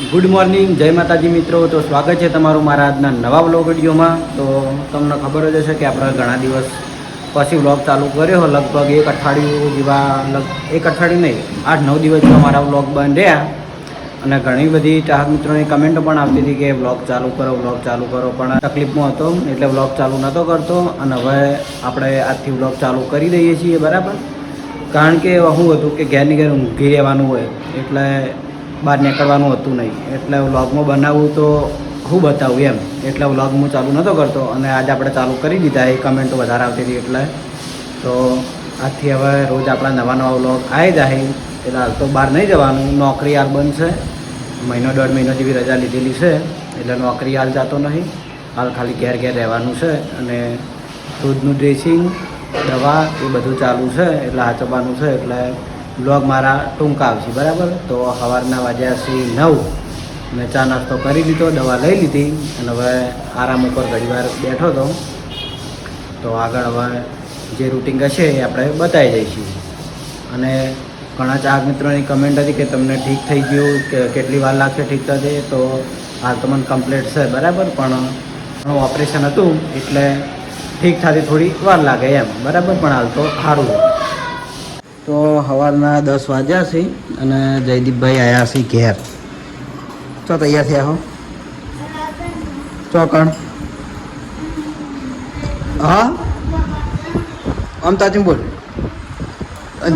Good morning, જય માતાજી મિત્રો. તો સ્વાગત છે તમારું મારા આજના નવા વ્લોગ વિડીયોમાં. તો તમને ખબર જ હશે કે આપણે ઘણા દિવસ પછી વ્લોગ ચાલુ કર્યો. લગભગ એક અઠવાડિયું જેવા, લગ, એક અઠવાડિયું નહીં, આઠ નવ દિવસ જેવા મારા વ્લોગ બંધ રહ્યા. અને ઘણી બધી ચાહક મિત્રોની કમેન્ટો પણ આવતી હતી કે વ્લોગ ચાલુ કરો, વ્લોગ ચાલુ કરો. પણ તકલીફમાં હતો, એટલે વ્લોગ ચાલુ નહોતો કરતો. અને હવે આપણે આજથી વ્લોગ ચાલુ કરી દઈએ છીએ, બરાબર? કારણ કે હું હતું કે ઘેરની ઘેર ઊંઘી રહેવાનું હોય. એટલે બહાર નીકળવાનું હતું નહીં. એટલે વ્લોગમાં બનાવવું તો હું બતાવું એમ. એટલે વ્લોગ હું ચાલુ નહોતો કરતો અને આજે આપણે ચાલુ કરી દીધા એ કમેન્ટો વધારે આવતી હતી એટલે. તો આજથી હવે રોજ આપણા નવા નવા વ્લોગ આવી જાય. એટલે હાલ તો બહાર નહીં જવાનું. નોકરી હાલ બંધ છે. મહિનો દોઢ મહિનો જેવી રજા લીધેલી છે. એટલે નોકરી હાલ જતો નહીં. હાલ ખાલી ઘેર ઘેર રહેવાનું છે અને દૂધનું ડ્રેસિંગ, દવા એ બધું ચાલુ છે. એટલે હાચવવાનું છે. એટલે બ્લોગ મારા ટૂંકા આવશે, બરાબર? તો સવારના વાગ્યા છે નવ. મેં ચા નાસ્તો કરી લીધો દવા લઈ લીધી, અને હવે આરામ ઉપર ઘણીવાર બેઠો હતો તો આગળ હવે જે રૂટિંગ હશે એ આપણે બતાવી દઈશું. અને ઘણા ચાહક મિત્રોની કમેન્ટ હતી કે તમને ઠીક થઈ ગયું, કે કેટલી વાર લાગશે ઠીક થશે, તો હાલ તો મને કમ્પ્લીટ છે, બરાબર? પણ ઓપરેશન હતું, એટલે ઠીક થતી થોડી વાર લાગે એમ, બરાબર? પણ હાલ તો સારું. તો સવારના દસ વાગ્યા છે અને જયદીપભાઈ આવ્યા છે ઘેર. ચો તૈયાર થયા હો? ચોકણ હા? આમ તાચું બોલ.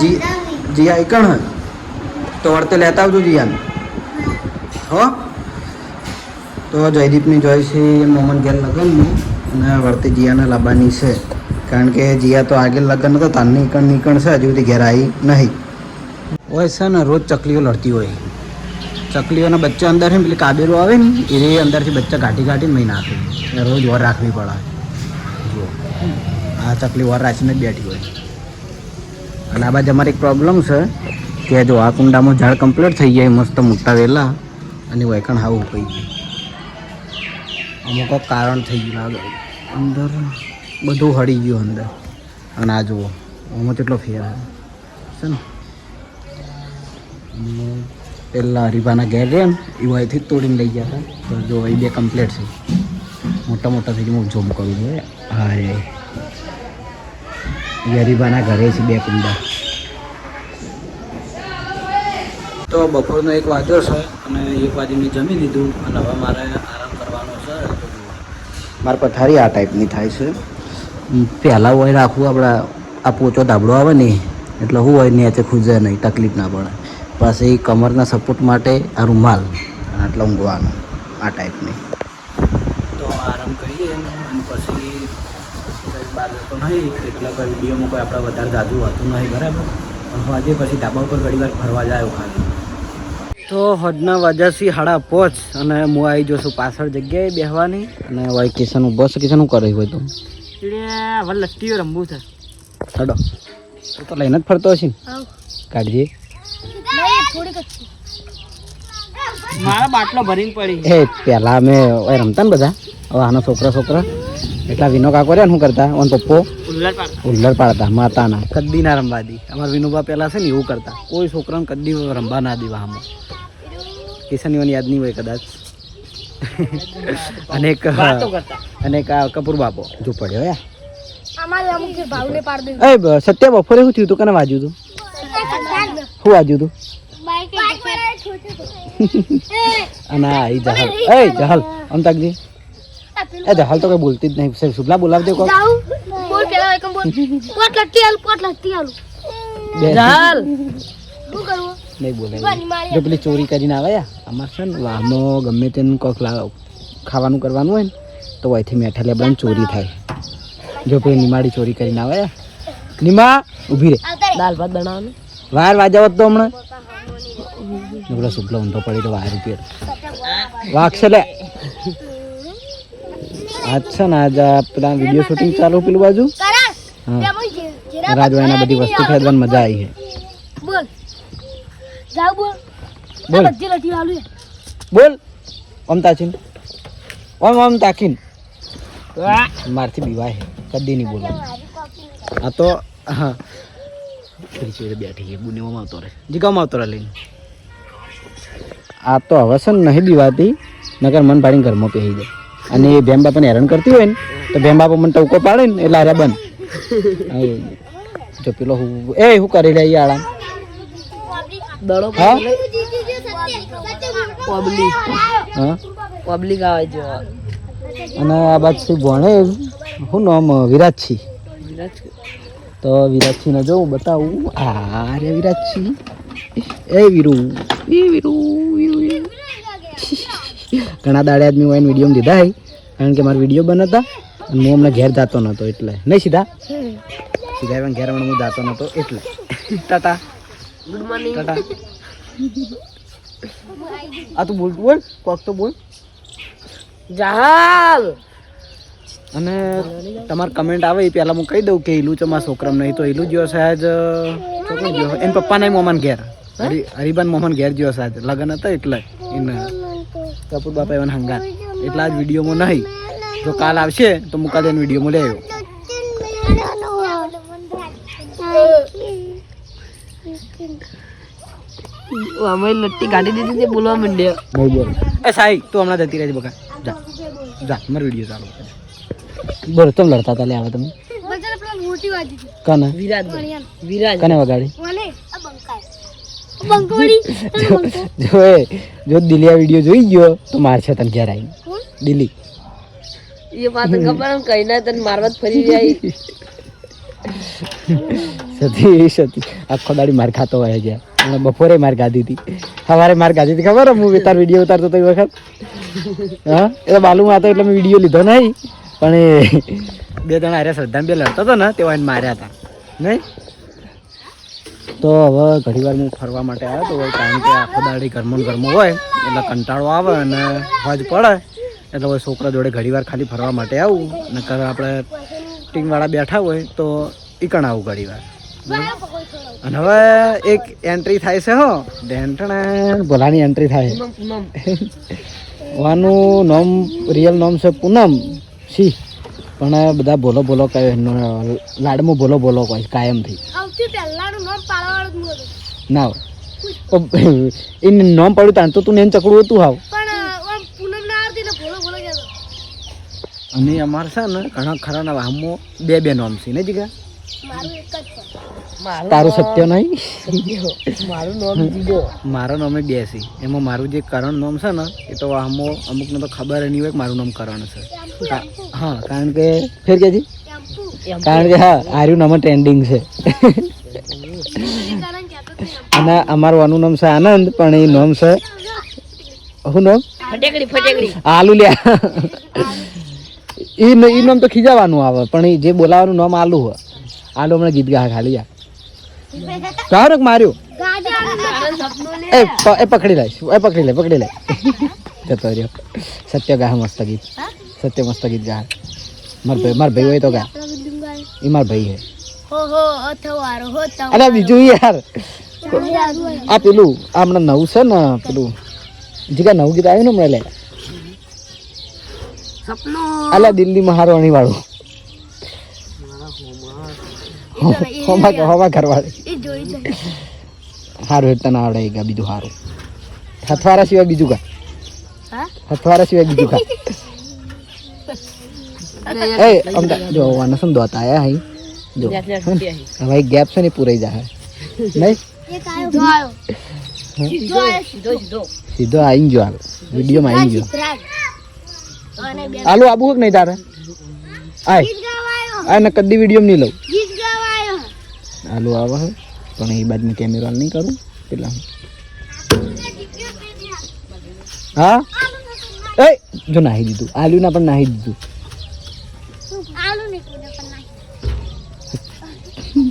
જી, જીયા એકણ હે? તો વળતે લેતા આવજો જીયાને. હો? તો જયદીપની જોઈ છે મોહન ઘેર લગનની અને વળતે જીયાને લાવવાની છે. કારણ કે જીયા તો આગળ લગ્ન હતો તાર નીકળ નીકળ છે, હજુ સુધી ઘેર નહીં. હોય છે ને, રોજ ચકલીઓ લડતી હોય. ચકલીઓના બચ્ચા અંદર છે પેલી કાબેરો આવે ને, એ અંદરથી બચ્ચા ઘાટી ઘાટીને મહી નાખે રોજ વર રાખવી પડે. જુઓ. આ ચકલી વર રાખીને જ બેઠી હોય. અને આ બાજુ અમારે એક પ્રોબ્લેમ છે કે જો આ કુંડામાં ઝાડ કમ્પ્લીટ થઈ જાય મસ્ત મોટા વેલા, અને વૈકણ હાવું પડી ગયું. અમુક કારણ થઈ ગયું. અંદર બધું હળી ગયું અંદર. અને આ જુઓ, આમાં કેટલો ફેર છે. ને? પહેલાં રીબાના ઘેર રહ્યા ને, એ અહીંથી જ તોડીને લઈ ગયા હતા. તો જો એ બે કમ્પ્લેટ છે. મોટા મોટા થઈ હું જોબ કરું છું, હા. એ હરીબાના ઘરે છે બે કુંડા. તો બપોરનો એક વાગ્યો છે અને એક વાગે મેં જમી લીધું. અને હવે મારે આરામ કરવાનો છે. મારે પથારી આ ટાઈપની થાય છે. પહેલાં હોય રાખવું આપણા આ પોચો ધાબળો આવે ને એટલે શું હોય નેચે ખૂજે નહીં તકલીફ ના પડે. પછી કમરના સપોર્ટ માટે આ રૂમાલ આટલા ઊંઘવાનો આ ટાઈપની તો આરામ કરીએ અને પછી કંઈ નહીં એટલે કોઈ વિડીયોમાં કોઈ આપણે વધારે જાજુ હોતું નહીં બરાબર? પણ આજે પછી ધાબા ઉપર ઘણી વાર ફરવા જાય ખાલી. તો હદના વાજાથી હાડા પોચ અને હું આવી જશું પાછળ જગ્યાએ બેસવાની અને વાય કિશન બસ કિશન શું કરે હોય તો? હવે લટ્ટીઓ રમવું છે. તું તો લઈને જ ફરતો હશે ને. કાઢજે. મારા બાટલો ભરીને પડી. એ પહેલા અમે રમતા ને બધા? હવે આના છોકરા છોકરા. એટલા વિનો કાકો રહ્યા ને શું કરતા? ઓન પપ્પો? ઉલ્લર પાડતા. ઉલ્લર પાડતા માતાના. કદ્દી ના રમવા દી. અમારા વિનોબા પહેલાં છે ને એવું કરતા. કોઈ છોકરાને કદ્દી રમવા ના દેવા આમાં. કિશન યાદ નહીં હોય કદાચ. અને એક અને એક કપૂર બાપો જો પડ્યો યા અમારે અમુક ભાવને પાડ દે એ સત્ય બપોરે શું થયું તું? કને વાજ્યું તું? શું વાજ્યું તું? અને જહલ. એ જહલ આમ એ જહલ તો કઈ બોલતી જ નહીં. સાહેબ શુભલા બોલાવજો કોક. બોલ પેલા એકમ બોલ. પોટ લટ્ટી આલુ પોટ લટ્ટી આલુ બે. શું કરવું નહીં બોલે જો પેલી ચોરી કરીને આવે અમારે અમાર છે ને વાહમાં ગમે તેને કોક ખાવાનું કરવાનું હોય ને તો અહીંથી મેઠા લેબડાની ચોરી થાય. જો પેલી નિમાડી ચોરી કરીને આવે નિમા ઊભી રે. દાલ ભાત બનાવવાનું? વાર વાજાવત તો હમણાં. ને પેલો શુભલો ઊંધો પડી તો વાર રૂપિયા વાગશે લે. આજ છે ને આજ પેલા વીડિયો શૂટિંગ ચાલુ પેલું બાજુ. હા. તેમાં રાજવાના બધી વસ્તુ ખરીદવાની મજા આવી છે જાવ બોલ. બોલ. બધી લટ્ટી આલુ બોલ. ઓમ તાચીન. ઓમ ઓમ તાકીન મારથી બીવાય હે. કદી નહીં બોલો આ તો હા. બેઠી છે બુનેવામાં આવતો રહે. જીગામાં આવતો રહે લઈને. આ તો હવે છે ને નહીં બીવાતી નગર મન પાડીને ઘરમાં પહેરી જાય. અને એ ભેમ બાપાને હેરાન કરતી હોય ને તો ભેમ બાપા મને ટવકો પાડે ને એટલે અરે બંધ. જો પેલો હું એ શું કરી રહ્યા આળા? દડો પબ્લિક હા? પબ્લિક આવે છે. અને આ બાજુ ભણે? શું નામ? વિરાજસિંહ. તો વિરાજસિંહને ને જોઉં બતાવું. આ રે વિરાજસિંહ. એ વીરુ. એ વીરુ વીરુ વીરુ. ઘણા દાડે આદમી હોય વીડિયો લીધા હે કારણ કે મારા વીડિયો બનાવતા અને હું હમણાં ઘેર જતો નહોતો એટલે. નહીં સીધા? સીધા પણ ઘેર હમણાં હું જતો નહોતો એટલે. ટાટા. ગુડ મોર્નિંગ આ તું બોલતું બોલ કોક તો બોલ. જહાલ! અને તમાર કમેન્ટ આવે એ પહેલાં હું કહી દઉં કે ઈલું છે મારા છોકરામાં નહીં તો ઈલું જ્યો સહેજ છોકરો જ્યો. એન નહીં મોમન ઘેર. હરી હરિબાન મોમન ઘેર જ્યો સહેજ લગ્ન હતા એટલે એને કપૂર બાપા એવાને હંગાત. એટલા જ વિડીયોમાં નહીં. જો કાલ આવશે તો હું કાલે વિડીયોમાં લઈ આવ્યો. અમે લટ્ટી કાઢી દીધી તે બોલવા માંડ્યો. નહીં બોલ એ સાઈ તું હમણાં જતી રહેજે બકા. જા. જા મારો વીડિયો ચાલુ કર. બોલો લડતા લે આવે તમે? બજાર પેલા મોટી વાજી હતી. કને? વિરાજ. વિરાજ. કને વગાડી? મને બંકોડી જો જો દિલ્હી આ વીડિયો જોઈ ગયો તો મારશે તને ઘેર આવી કોણ? દિલ્હી. એ પાછળ ખબર કઈ ના તને મારવા જ ફરી જાય. સતી સતી આખો દાડી માર ખાતો હોય છે. અને બપોરે માર ગાધી હતી. સવારે માર ગાધી હતી. ખબર હું તાર વીડિયો ઉતારતો તો એ વખત. હા? એ તો બાલુમાં હતો એટલે મેં વીડિયો લીધો નહીં. પણ એ બે જણા અરે શ્રદ્ધા બે લડતો હતો ને, તેઓ એને માર્યા હતા. નહીં? તો હવે ઘણી વાર હું ફરવા માટે આવ્યો તો કારણ કે આખો દાડી ઘરમાં ગરમો હોય, એટલે કંટાળો આવે અને હોજ પડે. એટલે હવે છોકરા જોડે ઘણી વાર ખાલી ફરવા માટે આવું. નકર આપણે ટીમવાળા બેઠા હોય તો ઈકણ આવું ઘણી વાર અને હવે એક એન્ટ્રી થાય છે હો. ઢેંટણા ભોલાની એન્ટ્રી થાય. વાનું નામ રિયલ નામ છે પૂનમ. સી પણ બધા બોલો બોલો કહે લાડમો બોલો બોલો કહે કાયમથી. ના. એને નામ પડ્યું તાણ તો તું ને ચકડું હતું હાવ. પણ આમ પૂનમ ના આવતી ને ભોલો ભોલો કહેતો અને અમારે છે ને ઘણા ખરા ના વાહમાં બે બે નામ છે ને જીગા મારું એક જ છે. મારું તારું સત્ય નહીં? મારું નામ જીગો. મારો નામ બેસી. એમાં મારું જે કરણ નામ છે ને એ તો વાહમાં અમુકને તો ખબર નહીં હોય કે મારું નામ કરણ છે. હા કારણ કે ફેર કે જી કારણ કે હા આર્યું નામ ટ્રેન્ડિંગ છે. અને અમારું આનું નામ છે આનંદ પણ એ નામ છે શું નામ? આલુ લ્યા. એ નામ તો ખીજાવાનું આવે પણ જે બોલાવાનું નામ આલુ હોય. આલુ હમણાં ગીત ગા ખાલી યાર. કારક માર્યો? એ એ પકડી લઈશ એ પકડી લે પકડી લે. જતો રહ્યો. સત્ય ગા મસ્ત ગીત. સત્ય મસ્ત ગીત ગા માર ભાઈ માર ભાઈ હોય તો ગા એ માર ભાઈ હે. અરે બીજું યાર. આ પેલું આ હમણાં નવું છે ને પેલું. જીગા નવું ગીત આવ્યું ને હમણાં લે. અલા દિલ્હી હારવાણી વાળું હોમા હોમા ઘરવાળી. એ જોઈ છે હારું હેઠતા ના આવડે ગા બીજું હારું હથવારા સિવાય બીજું કા હા હથવારા સિવાય બીજું કા એ અમદા જો વાના સમ દોત આયા હઈ જો હવે ગેપ છે ને એ પૂરાઈ જાય નહીં એક આયો જો આયો જો આયો સીધો સીધો સીધો આઈ ગયો હાલ વિડીયોમાં આઈ ગયો ચિત્રાગ અને બે આલુ આબુ હક નહીં તારે આય ગીત ગાવાયો આ ને કદી વીડિયો નહીં લઉં ગીત ગાવાયો આલુ આવે હે પણ એ બાજુ કેમેરો નહીં કરું પેલા હા. એ જો નાહી દીધું. આલુ ના પણ નાહી દીધું.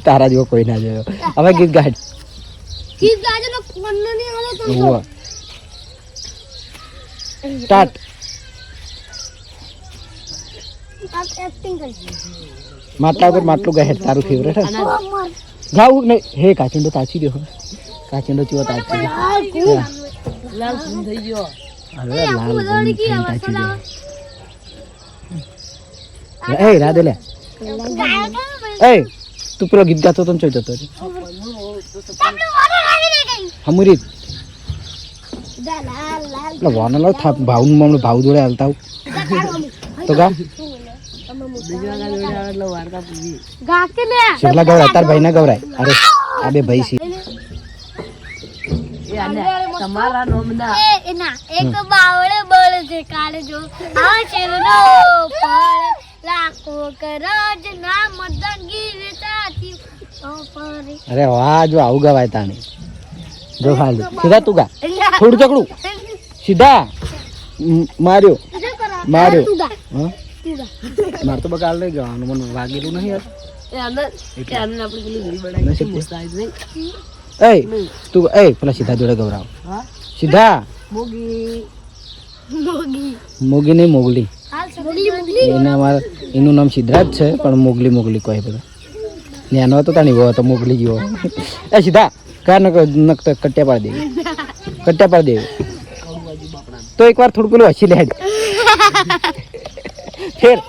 તારા જેવો કોઈ ના જોયો. હવે ગીત ગાડ. સ્ટાર્ટ માટલા ઉપર માટલું ગહેર તારું ફેવરેટ ગાવું નહીં. હે કાચિંડો તાચી ગયો કાચિંડો ચીવો તાચી ગયો લાલ ફૂલ થઈ ગયો હવે લાલ થઈને તાચી ગયો એ રાધે લે. એ તું પેલો ગીત ગાતો તો ચોઈ જતો હમુરી. એટલે વાના લાવ થાપ ભાવ ભાવ જોડે હાલતા. તો ગા ગા કે લે. કેટલા ગવરાય? તાર ભાઈ ના ગવરાય. અરે આ બે ભાઈ છે. તમારા નોમના. એ ના એક બાવળે બળ છે કાલે જો. આ શેરનો પર લાખો કરજ ના મદગી ગીરતાથી અરે વાહ જો આવું ગવાય તાને જો ખાલી સીધા તું ગા. થોડું ચકડું. સીધા. માર્યો. માર્યો. હા? માર તો બગાડ લઈ જવાનું મને વાગેલું નહીં યાર એ નહીં તું એ પેલા સીધા જોડે ગવરાવ સીધા? મોગી. નહીં મોગલી. એના અમારે એનું નામ સિદ્ધરાજ છે પણ મોગલી મોગલી કહે બધા. નાનો હતો તાણી ગયો તો મોગલી ગયો એ સીધા કાર ન નક કટ્યા પાડી દેવી. કટ્યા પાડી દેવી. તો એકવાર થોડું પેલું હસી લે ફેર.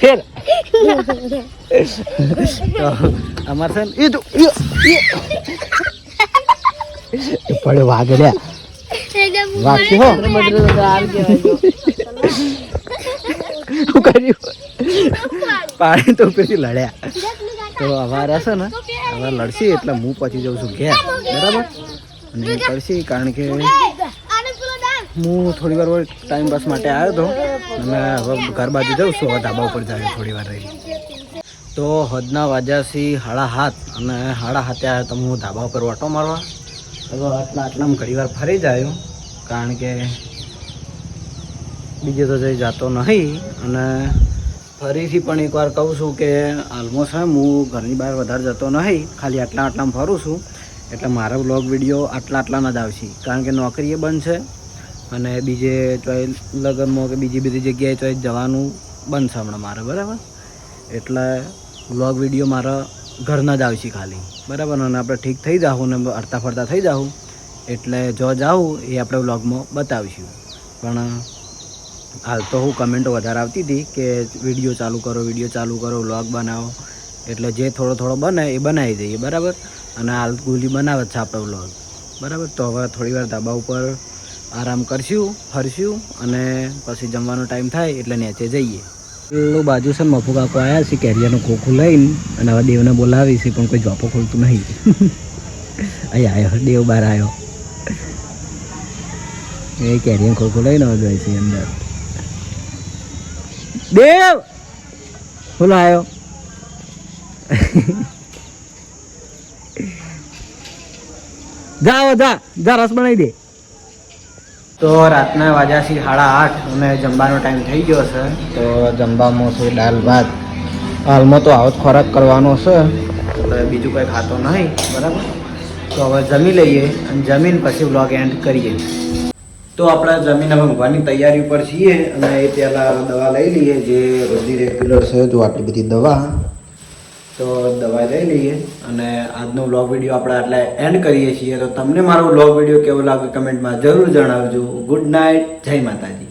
ફેર. અમાર છે એ તો પડે વાગે લ્યા વાગશે. શું? કર્યું? પાણી તો પછી લડ્યા. તો અવાર હશે ને અવાર લડશી એટલે હું પછી જઉં છું ઘેર. બરાબર? અને પડશે કારણ કે હું થોડી વાર ટાઈમ પાસ માટે આવ્યો હતો. અને હવે ઘર બાજુ જાઉં છું, હવે ધાબા ઉપર જાય થોડી વાર રહી તો હદના વાજાસી હાડા હાથ, અને હાડા હાથે આવ્યો તો હું ધાબા ઉપર ઓટો મારવા. હવે આટલા આટલામાં ઘણી વાર ફરી જાય, કારણ કે બીજે તો જઈ જતો નહીં. અને ફરીથી પણ એકવાર કહું છું કે ઓલમોસ્ટ હે ઘરની બહાર વધારે જતો નહીં, ખાલી આટલા આટલામાં ફરું છું. એટલે મારો બ્લોગ વીડિયો આટલા આટલામાં જ આવશે, કારણ કે નોકરીએ બંધ છે. અને બીજે ચોઈ લગ્નમાં કે બીજી બધી જગ્યાએ ચોઈ જવાનું બનશે હમણાં મારે, બરાબર? એટલે વ્લોગ વીડિયો મારા ઘરના જ આવશે ખાલી, બરાબર? અને આપણે ઠીક થઈ જાઉં ને હરતા ફરતા થઈ જાઉં એટલે જો જાઉં એ આપણે વ્લોગમાં બતાવીશું. પણ હાલ તો હું કમેન્ટો વધારે આવતી હતી કે વીડિયો ચાલુ કરો વીડિયો ચાલુ કરો વ્લોગ બનાવો, એટલે જે થોડો થોડો બને એ બનાવી દઈએ, બરાબર? અને હાલ ગુલી બનાવે છે આપણો વ્લોગ બરાબર? તો હવે થોડી વાર ધાબા ઉપર આરામ કરશું, ફરશું અને પછી જમવાનો ટાઈમ થાય એટલે નીચે જઈએ. પેલું બાજુ છે મફુ કાકો આવ્યા છે, કેરિયાનું ખોખું લઈને અને હવે દેવને બોલાવી છે, પણ કોઈ જોપો ખોલતું નહીં. અહીં આવ્યો દેવ બહાર આવ્યો એ કેરિયન ખોખું લઈને હવે જાય છે અંદર. દેવ! બોલો આવ્યો જા જા જા, રસ બનાવી દે. તો રાતના વાગ્યા છે સાડા આઠ અને જમવાનો ટાઈમ થઈ ગયો છે. તો જમવામાં છે દાળ ભાત. હાલમાં તો આવો જ ખોરાક કરવાનો છે. એટલે બીજું કંઈ ખાતો નહીં બરાબર? તો હવે જમી લઈએ અને જમીન પછી વ્લોગ એન્ડ કરીએ. તો આપણે જમીન હવે ઊંઘવાની તૈયારી ઉપર છીએ અને એ પહેલાં દવા લઈ લઈએ જે બધી રેગ્યુલર છે જો આટલી બધી દવા. તો દવા લઈ લઈએ અને આજનો વ્લોગ વીડિયો આપણે આટલા એન્ડ કરીએ છીએ. તો તમને મારો વ્લોગ વીડિયો કેવો લાગે કમેન્ટમાં જરૂર જણાવજો. ગુડ નાઇટ જય માતાજી.